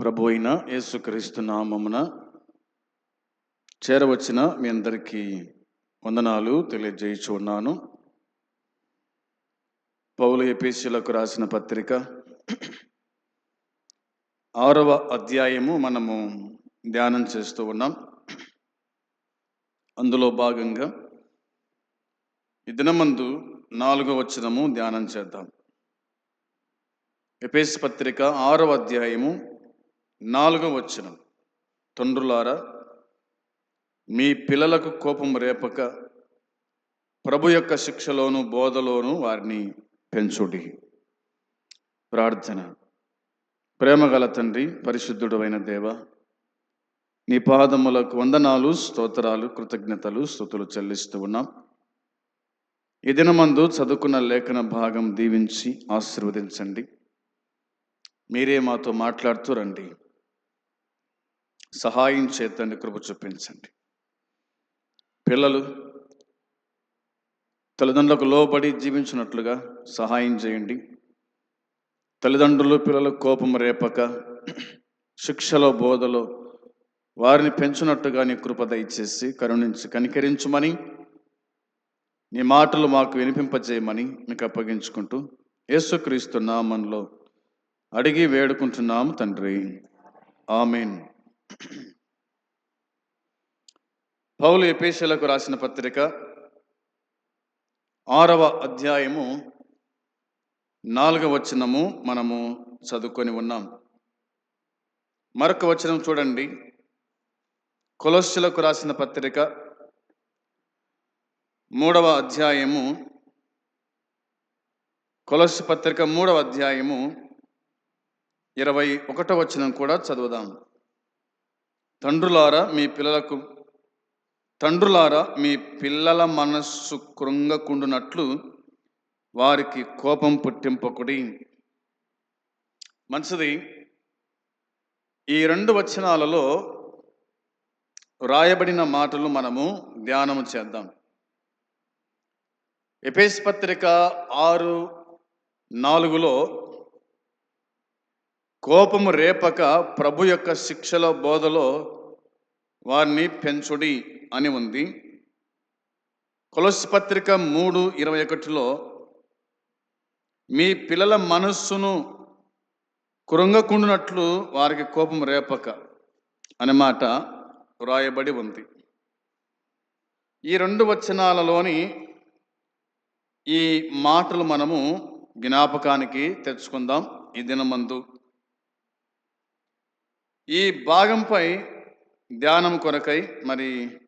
ప్రభు అయిన యేసుక్రీస్తు నామమున చేరవచ్చిన మీ అందరికీ వందనాలు తెలియజేయచ్చు ఉన్నాను పౌలు ఎపిసిలకు రాసిన పత్రిక ఆరవ అధ్యాయము మనము ధ్యానం చేస్తూ ఉన్నాం. అందులో భాగంగా ఈ దినమందు నాలుగో వచనము ధ్యానం చేద్దాం. ఎపేస్ పత్రిక ఆరవ అధ్యాయము నాలుగవ వచనం. తండ్రులారా మీ పిల్లలకు కోపం రేపక ప్రభు యొక్క శిక్షలోను బోధలోను వారిని పెంచుడి. ప్రార్థన. ప్రేమగల తండ్రి పరిశుద్ధుడు అయిన దేవ నీ పాదములకు వందనాలు స్తోత్రాలు కృతజ్ఞతలు స్థుతులు చెల్లిస్తూ ఉన్నాం. ఈ దినమందు చదువుకున్న లేఖన భాగం దీవించి ఆశీర్వదించండి. మీరే మాతో మాట్లాడుతూ రండి. సహాయం చేతండి కృప చూపించండి. పిల్లలు తల్లిదండ్రులకు లోబడి జీవించినట్లుగా సహాయం చేయండి. తల్లిదండ్రులు పిల్లలకు కోపం రేపక శిక్షలో బోధలో వారిని పెంచినట్టుగా నీ కృప దయచేసి కరుణించి కనికరించమని నీ మాటలు మాకు వినిపింపజేయమని మీకు అప్పగించుకుంటూ యేసుక్రీస్తు నామంలో అడిగి వేడుకుంటున్నాము తండ్రి. ఆమెన్. పౌలు ఎపేషలకు రాసిన పత్రిక ఆరవ అధ్యాయము నాలుగవ వచనము మనము చదువుకొని ఉన్నాం. మరొక వచనం చూడండి. కొలస్సులకు రాసిన పత్రిక మూడవ అధ్యాయము కొలస్సు పత్రిక మూడవ అధ్యాయము ఇరవై ఒకటో వచనం కూడా చదువుదాం. తండ్రులారా మీ పిల్లలకు తండ్రులారా మీ పిల్లల మనస్సు కృంగకుండునట్లు వారికి కోపం పుట్టింపకుడి. మంచిది ఈ రెండు వచనాలలో రాయబడిన మాటలు మనము ధ్యానము చేద్దాం. ఎపేస్ పత్రిక ఆరు నాలుగులో కోపము రేపక ప్రభు యొక్క శిక్షల బోధలో వారిని పెంచుడి అని ఉంది. కొలసి పత్రిక మూడు ఇరవై ఒకటిలో మీ పిల్లల మనస్సును కృంగకుండునట్లు వారికి కోపం రేపక అనే మాట వ్రాయబడి ఉంది. ఈ రెండు వచనాలలోని ఈ మాటలు మనము జ్ఞాపకానికి తెచ్చుకుందాం. ఈ దినమందు ఈ భాగంపై ధ్యానం కొరకై మరి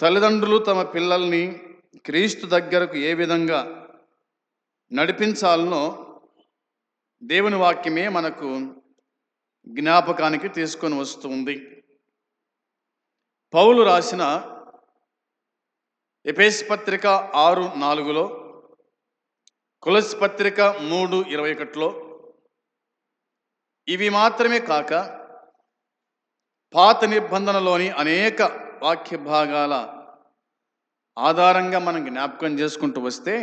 తల్లిదండ్రులు తమ పిల్లల్ని క్రీస్తు దగ్గరకు ఏ విధంగా నడిపించాలనో దేవుని వాక్యమే మనకు జ్ఞాపకానికి తీసుకొని వస్తుంది. పౌలు రాసిన ఎపేస్ పత్రిక ఆరు నాలుగులో కులస్ పత్రిక మూడు ఇరవై ఒకటిలో ఇవి మాత్రమే కాక పాత నిబంధనలోని అనేక వాక్య భాగాల ఆధారంగా మనం జ్ఞాపకం చేసుకుంటూ వస్తే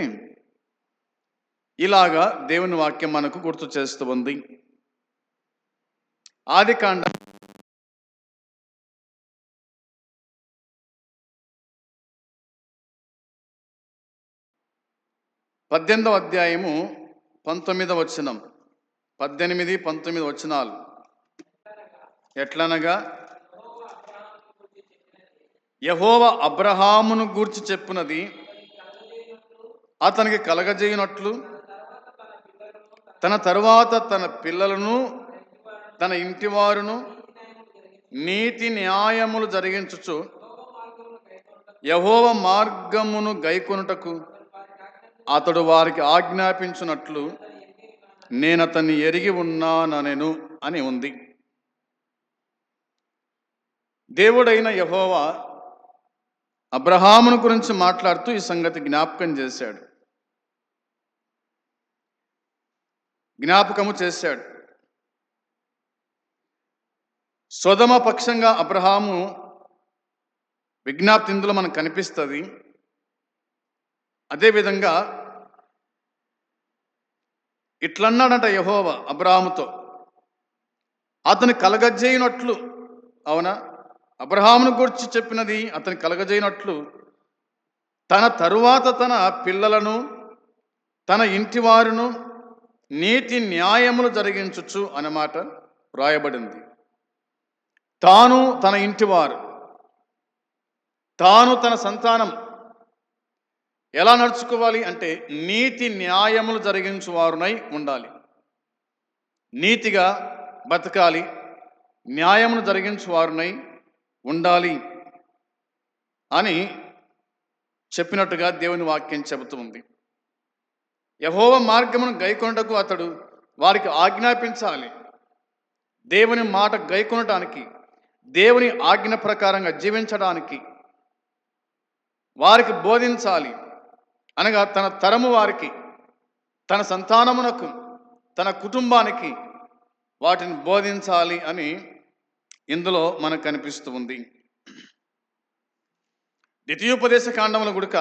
ఇలాగా దేవుని వాక్యం మనకు గుర్తు చేస్తూ ఉంది. ఆది కాండ పద్దెనిమిదవ అధ్యాయము పంతొమ్మిదవ వచనం. పద్దెనిమిది పంతొమ్మిది వచనాలు. ఎట్లనగా? యహోవ అబ్రహామును గూర్చి చెప్పినది అతనికి కలగజేయనట్లు తన తరువాత తన పిల్లలను తన ఇంటి వారును నీతి న్యాయములు జరిగించుచు యహోవ మార్గమును గైకొనుటకు అతడు వారికి ఆజ్ఞాపించున్నట్లు నేను అతన్ని ఎరిగి ఉన్నాననెను అని ఉంది. దేవుడైన యహోవా అబ్రహామును గురించి మాట్లాడుతూ ఈ సంగతి జ్ఞాపకం చేశాడు. జ్ఞాపకము చేశాడు. స్వధమ పక్షంగా అబ్రహాము విజ్ఞాప్తి ఇందులో మనకు కనిపిస్తుంది. అదేవిధంగా ఇట్లన్నాడంట యహోవ అబ్రహాముతో అతను కలగజేయనట్లు అవునా? అబ్రహామును గురించి చెప్పినది అతను కలగజేయనట్లు తన తరువాత తన పిల్లలను తన ఇంటి వారును నీతి న్యాయములు జరిగించచ్చు అన్నమాట వ్రాయబడింది తాను తన ఇంటివారు తాను తన సంతానం ఎలా నడుచుకోవాలి అంటే నీతి న్యాయములు జరిగించువారునై ఉండాలి. నీతిగా బతకాలి న్యాయమును జరిగించువారునై ఉండాలి అని చెప్పినట్టుగా దేవుని వాక్యం చెబుతుంది యహోవ మార్గమును గైకొనటకు అతడు వారికి ఆజ్ఞాపించాలి. దేవుని మాట గైకొనటానికి దేవుని ఆజ్ఞ ప్రకారంగా జీవించడానికి వారికి బోధించాలి. అనగా తన తరము వారికి తన సంతానమునకు తన కుటుంబానికి వాటిని బోధించాలి అని ఇందులో మనకు కనిపిస్తూ ఉంది. ద్వితీయోపదేశ కాండముల గుడక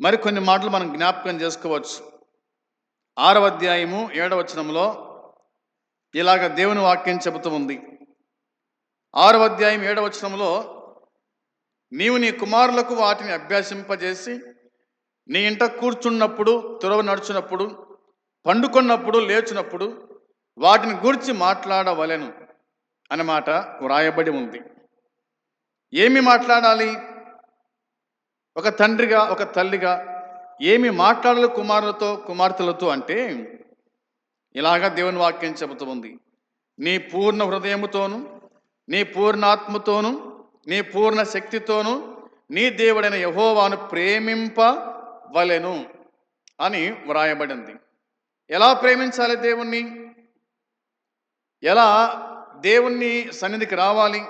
మరికొన్ని మాటలు మనం జ్ఞాపకం చేసుకోవచ్చు. ఆరవ అధ్యాయము ఏడవచనంలో ఇలాగ దేవుని వాక్యం చెబుతూ ఉంది. ఆరవ అధ్యాయం ఏడవచనంలో నీవు నీ కుమారులకు వాటిని అభ్యాసింపజేసి నీ ఇంట కూర్చున్నప్పుడు తురవ నడుచున్నప్పుడు పండుకున్నప్పుడు లేచినప్పుడు వాటిని గురించి మాట్లాడవలెను అన్నమాట వ్రాయబడి ఉంది. ఏమి మాట్లాడాలి? ఒక తండ్రిగా ఒక తల్లిగా ఏమి మాట్లాడాలి కుమారులతో కుమార్తెలతో అంటే ఇలాగా దేవుని వాక్యం చెబుతూ ఉంది. నీ పూర్ణ హృదయముతోను నీ పూర్ణాత్మతోను నీ పూర్ణ శక్తితోను నీ దేవుడైన యహోవాను ప్రేమింప అవ్వలేను అని వ్రాయబడింది. ఎలా ప్రేమించాలి దేవుణ్ణి? ఎలా దేవుణ్ణి సన్నిధికి రావాలి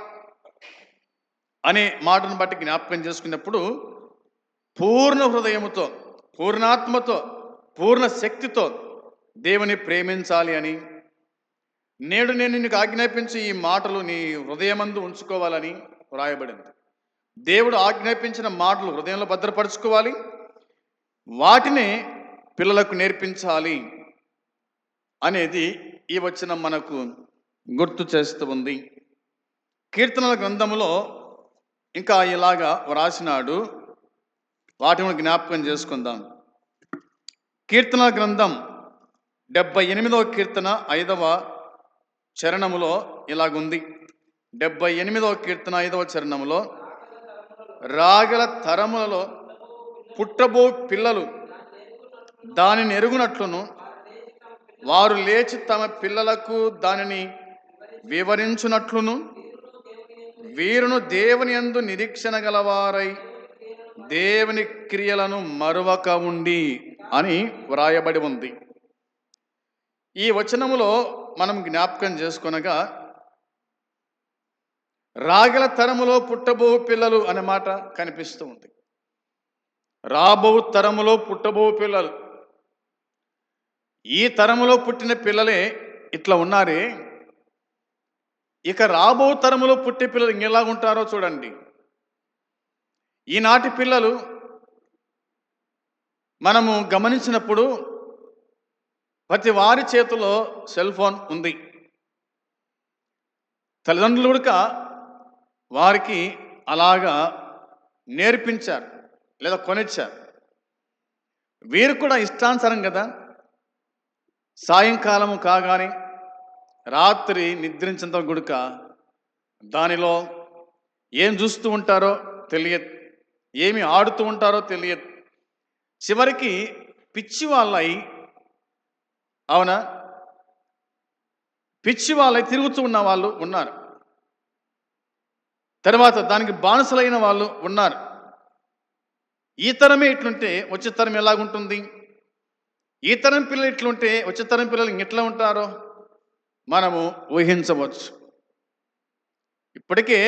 అనే మాటను బట్టి జ్ఞాపకం చేసుకున్నప్పుడు పూర్ణ హృదయముతో పూర్ణాత్మతో పూర్ణ శక్తితో దేవుని ప్రేమించాలి అని నేడు నేను నీకు ఆజ్ఞాపించి ఈ మాటలు నీ హృదయమందు ఉంచుకోవాలని వ్రాయబడింది. దేవుడు ఆజ్ఞాపించిన మాటలు హృదయంలో భద్రపరుచుకోవాలి వాటిని పిల్లలకు నేర్పించాలి అనేది ఈ వచనం మనకు గుర్తు చేస్తూ ఉంది. కీర్తనల గ్రంథములో ఇంకా ఇలాగా వ్రాసినాడు. వాటిని జ్ఞాపకం చేసుకుందాం. కీర్తన గ్రంథం డెబ్బై ఎనిమిదవ కీర్తన ఐదవ చరణములో ఇలాగుంది. డెబ్బై ఎనిమిదవ కీర్తన ఐదవ చరణములో రాగల తరములలో పుట్టబో పిల్లలు దానిని ఎరుగునట్లును. వారు లేచి తమ పిల్లలకు దానిని వివరించునట్లును. వీరును దేవుని యందు నిరీక్షణ గలవారై దేవుని క్రియలను మరువక ఉండి అని వ్రాయబడి ఉంది. ఈ వచనములో మనం జ్ఞాపకం చేసుకొనగా రాగల తరములో పుట్టబో పిల్లలు అనే మాట కనిపిస్తూ ఉంది. రాబో తరములో పుట్టబో పిల్లలు. ఈ తరములో పుట్టిన పిల్లలే ఇట్లా ఉన్నారే? ఇక రాబో తరములో పుట్టే పిల్లలు ఇంకెలా ఉంటారో చూడండి. ఈనాటి పిల్లలు మనము గమనించినప్పుడు ప్రతి వారి చేతిలో సెల్ ఫోన్ ఉంది. తల్లిదండ్రులు కూడా వారికి అలాగా నేర్పించారు. లేదా కొనిచ్చారు వీరు కూడా ఇష్టానుసారం కదా? సాయంకాలము కాగానే రాత్రి నిద్రించంత గుడుక దానిలో ఏం చూస్తూ ఉంటారో తెలియదు ఏమి ఆడుతూ ఉంటారో తెలియదు. చివరికి పిచ్చి వాళ్ళై అవునా? పిచ్చి వాళ్ళై తిరుగుతూ ఉన్న వాళ్ళు ఉన్నారు. తర్వాత దానికి బానిసలైన వాళ్ళు ఉన్నారు. ఈ తరమే ఇట్లుంటే వచ్చే తరం ఎలాగుంటుంది? ఈ తరం పిల్లలు ఇట్లుంటే వచ్చే తరం పిల్లలు ఎట్లా ఉంటారో మనము ఊహించవచ్చు. ఇప్పటికే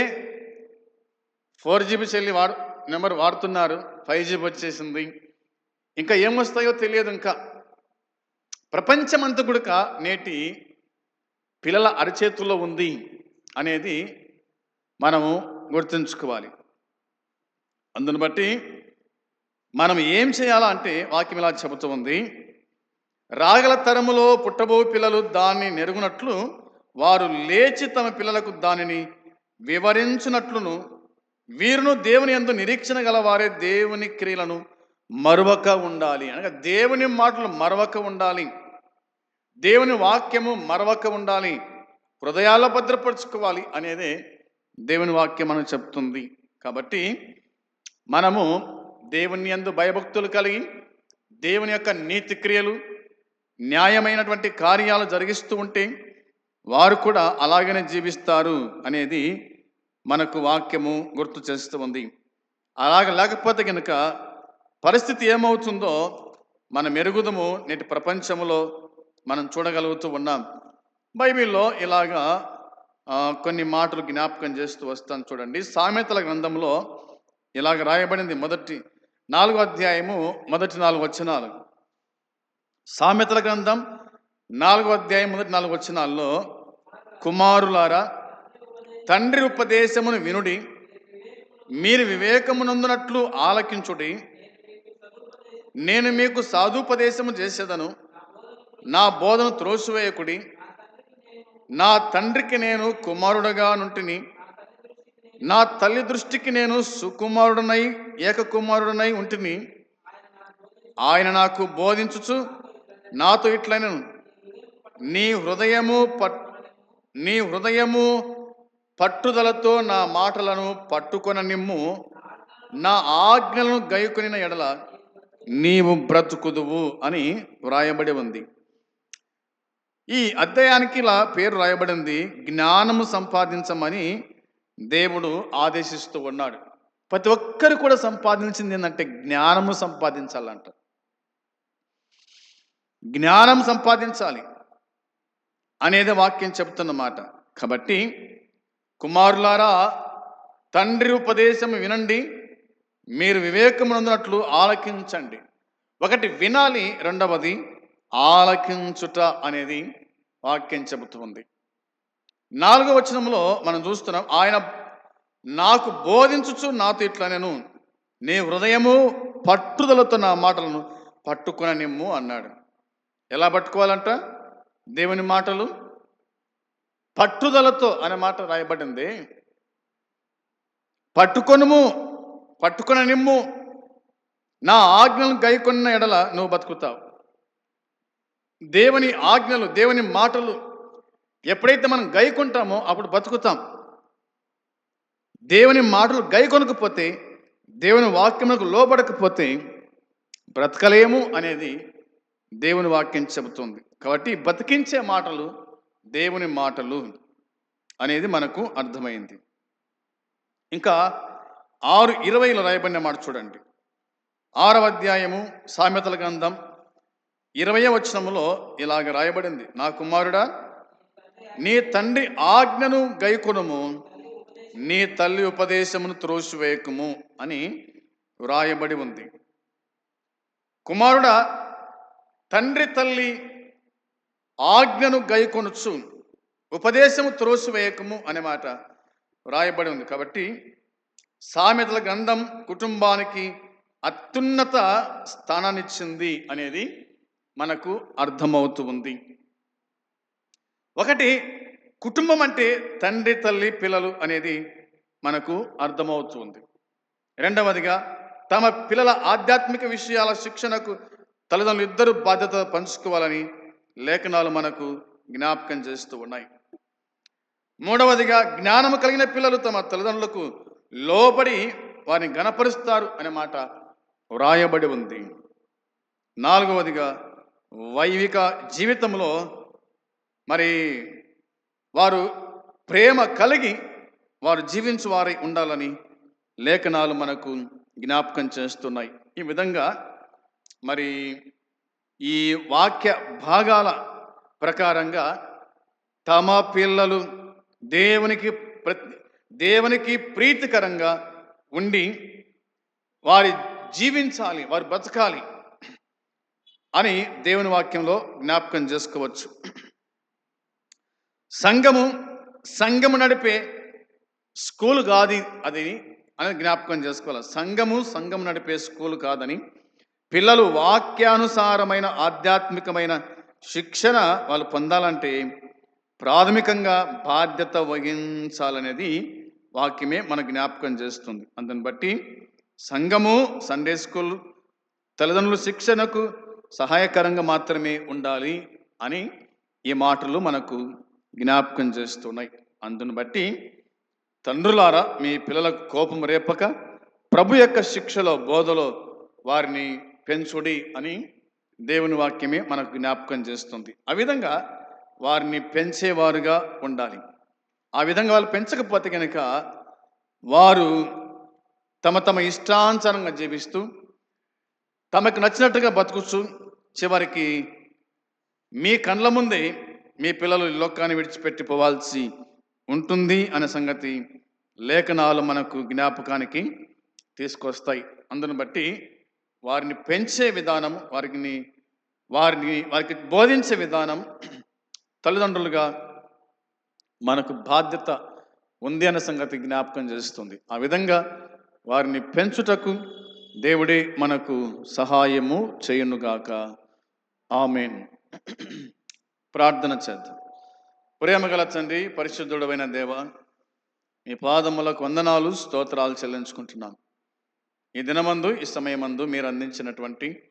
ఫోర్ జీబీ సెల్లి వాడు నెంబర్ వాడుతున్నారు. ఫైవ్ జీబీ వచ్చేసింది. ఇంకా ఏమొస్తాయో తెలియదు ఇంకా. ప్రపంచమంతా కూడక నేటి పిల్లల అరచేతుల్లో ఉంది అనేది మనము గుర్తుంచుకోవాలి. అందును బట్టి మనం ఏం చేయాలా అంటే వాక్యం ఇలా చెబుతూ ఉంది. రాగల తరములో పుట్టబో పిల్లలు దాన్ని నెరుగునట్లు వారు లేచి తమ పిల్లలకు దానిని వివరించినట్లును. వీరును దేవుని ఎందు నిరీక్షణ గలవారే దేవుని క్రియలను మరువక ఉండాలి. అనగా దేవుని మాటలు మరవక ఉండాలి. దేవుని వాక్యము మరవక ఉండాలి. హృదయాల్లో భద్రపరుచుకోవాలి అనేదే దేవుని వాక్యం మనం చెప్తుంది. కాబట్టి మనము దేవుని యందు భయభక్తులు కలిగి దేవుని యొక్క నీతి క్రియలు న్యాయమైనటువంటి కార్యాలు జరిగిస్తూ ఉంటే వారు కూడా అలాగనే జీవిస్తారు అనేది మనకు వాక్యము గుర్తు చేస్తూ ఉంది. అలాగ లేకపోతే కనుక పరిస్థితి ఏమవుతుందో మన మెరుగుదము నేటి ప్రపంచంలో మనం చూడగలుగుతూ ఉన్నాం. బైబిల్లో ఇలాగా కొన్ని మాటలు జ్ఞాపకం చేస్తూ వస్తాను చూడండి. సామెతల గ్రంథంలో ఇలాగ రాయబడింది మొదటి నాలుగో అధ్యాయము మొదటి నాలుగు వచ్చినాలు సామెతల గ్రంథం నాలుగో అధ్యాయం మొదటి నాలుగు వచ్చినాల్లో కుమారులారా తండ్రి ఉపదేశమును వినుడి మీరు వివేకమునందునట్లు ఆలకించుడి నేను మీకు సాధుపదేశము చేసేదను నా బోధను త్రోసివేయకుడి నా తండ్రికి నేను కుమారుడుగా నుంటిని నా తల్లి దృష్టికి నేను సుకుమారుడనై ఏకకుమారుడనై ఉంటిని. ఆయన నాకు బోధించుచు నాతో ఇట్లనను. నీ హృదయము పట్ నీ హృదయము పట్టుదలతో నా మాటలను పట్టుకొన నిమ్ము నా ఆజ్ఞలను గైకొనిన ఎడల నీవు బ్రతుకుదువు అని వ్రాయబడి ఉంది. ఈ అధ్యాయానికి ఇలా పేరు రాయబడింది. జ్ఞానము సంపాదించమని దేవుడు ఆదేశిస్తూ ఉన్నాడు. ప్రతి ఒక్కరు కూడా సంపాదించింది ఏంటంటే జ్ఞానము సంపాదించాలంట. జ్ఞానం సంపాదించాలి అనేది వాక్యం చెప్తున్నమాట కాబట్టి కుమారులారా తండ్రి ఉపదేశం వినండి మీరు వివేకమునందునట్లు ఆలకించండి. ఒకటి వినాలి రెండవది ఆలకించుట అనేది వాక్యం చెబుతుంది నాలుగో వచనంలో మనం చూస్తున్నాం ఆయన నాకు బోధించుచు నాతో ఇట్లా నేను నీ హృదయము పట్టుదలతో నా మాటలను పట్టుకున నిమ్ము అన్నాడు. ఎలా పట్టుకోవాలంట? దేవుని మాటలు పట్టుదలతో అనే మాట రాయబడింది. పట్టుకొనుము పట్టుకున నిమ్ము నా ఆజ్ఞలను గైకొన్న ఎడల నువ్వు బతుకుతావు. దేవుని ఆజ్ఞలు దేవుని మాటలు ఎప్పుడైతే మనం గైకుంటామో అప్పుడు బతుకుతాం. దేవుని మాటలు గైకొనకపోతే దేవుని వాక్యములకు లోబడకపోతే బ్రతకలేము అనేది దేవుని వాక్యం చెబుతుంది. కాబట్టి బతికించే మాటలు దేవుని మాటలు అనేది మనకు అర్థమైంది. ఇంకా ఆరు ఇరవైలో రాయబడిన మాట చూడండి. ఆరవ అధ్యాయము సామెతల గ్రంథం ఇరవై వచనములో ఇలాగ రాయబడింది. నా కుమారుడా నీ తండ్రి ఆజ్ఞను గైకొనుము నీ తల్లి ఉపదేశమును త్రోసివేయకుము అని వ్రాయబడి ఉంది. కుమారుడ తండ్రి తల్లి ఆజ్ఞను గైకొనుచు ఉపదేశము త్రోసివేయకము అనే మాట వ్రాయబడి ఉంది. కాబట్టి సామెతల గ్రంథం కుటుంబానికి అత్యున్నత స్థానాన్నిచ్చింది అనేది మనకు అర్థమవుతుంది ఒకటి కుటుంబం అంటే తండ్రి తల్లి పిల్లలు అనేది మనకు అర్థమవుతుంది రెండవదిగా తమ పిల్లల ఆధ్యాత్మిక విషయాల శిక్షణకు తల్లిదండ్రులు ఇద్దరు బాధ్యత పంచుకోవాలని లేఖనాలు మనకు జ్ఞాపకం చేస్తూ ఉన్నాయి. మూడవదిగా జ్ఞానము కలిగిన పిల్లలు తమ తల్లిదండ్రులకు లోబడి వారిని గణపరుస్తారు అనే మాట వ్రాయబడి ఉంది. నాలుగవదిగా వైవిక జీవితంలో మరి వారు ప్రేమ కలిగి వారు జీవించు వారై ఉండాలని లేఖనాలు మనకు జ్ఞాపకం చేస్తున్నాయి. ఈ విధంగా మరి ఈ వాక్య భాగాల ప్రకారంగా తమ పిల్లలు దేవునికి ప్రతి దేవునికి ప్రీతికరంగా ఉండి వారి జీవించాలి వారు బ్రతకాలి అని దేవుని వాక్యంలో జ్ఞాపకం చేసుకోవచ్చు. సంఘము సంఘము నడిపే స్కూల్ కాదు అది అని జ్ఞాపకం చేసుకోవాలి. సంఘము సంఘం నడిపే స్కూల్ కాదని పిల్లలు వాక్యానుసారమైన ఆధ్యాత్మికమైన శిక్షణ వాళ్ళు పొందాలంటే ప్రాథమికంగా బాధ్యత వహించాలనేది వాక్యమే మన జ్ఞాపకం చేస్తుంది. అందుని బట్టి సంఘము సండే స్కూల్ తల్లిదండ్రుల శిక్షణకు సహాయకరంగా మాత్రమే ఉండాలి అని ఈ మాటలు మనకు జ్ఞాపకం చేస్తున్నాయి. అందును బట్టి తండ్రులారా మీ పిల్లలకు కోపం రేపక ప్రభు యొక్క శిక్షలో బోధలో వారిని పెంచుడి అని దేవుని వాక్యమే మనకు జ్ఞాపకం చేస్తుంది. ఆ విధంగా వారిని పెంచేవారుగా ఉండాలి. ఆ విధంగా వాళ్ళు పెంచకపోతే కనుక వారు తమ తమ ఇష్టానుసారంగా జీవిస్తూ తమకు నచ్చినట్టుగా బతుకుచ్చు చివరికి మీ కండ్ల ముందే మీ పిల్లలు ఈ లోకాన్ని విడిచిపెట్టి పోవాల్సి ఉంటుంది అనే సంగతి లేఖనాలు మనకు జ్ఞాపకానికి తీసుకొస్తాయి. అందును బట్టి వారిని పెంచే విధానం వారిని వారిని వారికి బోధించే విధానం తల్లిదండ్రులుగా మనకు బాధ్యత ఉంది అనే సంగతి జ్ఞాపకం చేస్తుంది. ఆ విధంగా వారిని పెంచుటకు దేవుడే మనకు సహాయము చేయునుగాక. ఆమెన్. ప్రార్థన చేద్దాం. ప్రేమగల తండ్రి పరిశుద్ధుడమైన దేవ మీ పాదములకు వందనాలు స్తోత్రాలు చెల్లించుకుంటున్నాను ఈ దినమందు ఈ సమయమందు మీరు అందించినటువంటి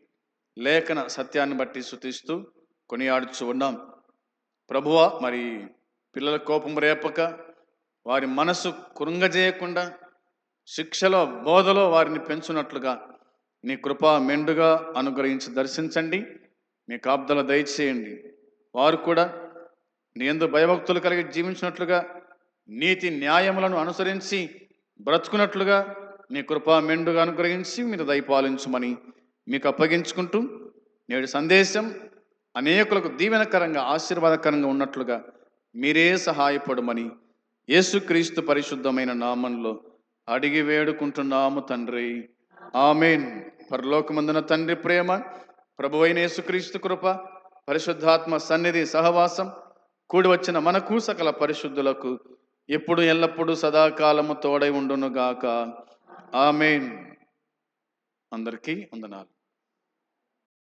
లేఖన సత్యాన్ని బట్టి శుతిస్తూ కొనియాడుచు ఉన్నాం. ప్రభువ మరి పిల్లల కోపం రేపక వారి మనసు కురుంగజేయకుండా శిక్షలో బోధలో వారిని పెంచునట్లుగా నీ కృప మెండుగా అనుగ్రహించి దర్శించండి. మీ కాబ్దల దయచేయండి. వారు కూడా నీందు భయభక్తులు కలిగి జీవించినట్లుగా నీతి న్యాయములను అనుసరించి బ్రతుకున్నట్లుగా నీ కృపా మెండుగా అనుగ్రహించి మీరు దయపాలించమని మీకు అప్పగించుకుంటూ నేడు సందేశం అనేకులకు దీవెనకరంగా ఆశీర్వాదకరంగా ఉన్నట్లుగా మీరే సహాయపడమని యేసుక్రీస్తు పరిశుద్ధమైన నామంలో అడిగి వేడుకుంటున్నాము తండ్రి. ఆమెన్. పరలోకమందున తండ్రి ప్రేమ ప్రభువైన యేసుక్రీస్తు కృప పరిశుద్ధాత్మ సన్నిధి సహవాసం కూడి వచ్చిన మనకు సకల పరిశుద్ధులకు ఎప్పుడు ఎల్లప్పుడూ సదాకాలము తోడై ఉండునుగాక. ఆమెన్. అందరికీ వందనాలు.